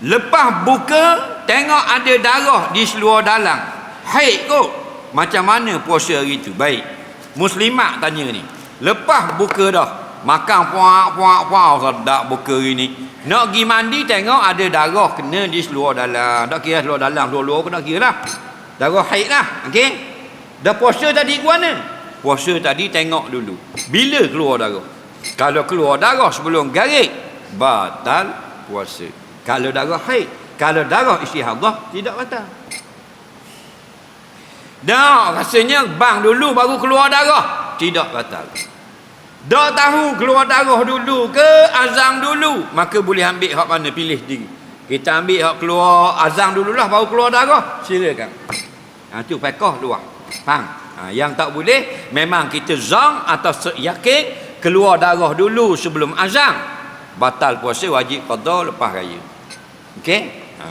Lepas buka Tengok ada darah di seluar dalam Haid kot. Macam mana puasa hari tu? Baik. Muslimat tanya ni. Lepas buka dah Makan puak puak puak. Sedap buka hari ni. Nak pergi mandi tengok ada darah Kena di seluar dalam Tak kira seluar dalam Luar-luar pun tak kira lah. Darah haid lah Okey? Dah puasa tadi ke mana? Puasa tadi tengok dulu. Bila keluar darah? Kalau keluar darah sebelum garik Batal puasa Kalau darah haid Kalau darah istihadah Tidak batal Dah rasanya bang dulu baru keluar darah Tidak batal Dah tahu keluar darah dulu ke azam dulu Maka boleh ambil hak mana pilih diri Kita ambil hak keluar azam dululah baru keluar darah Silakan Ha tu fiqh luar. Faham? Ha, yang tak boleh memang kita zang atau yakin keluar darah dulu sebelum azam. Batal puasa wajib qada lepas raya. Okey? Ha.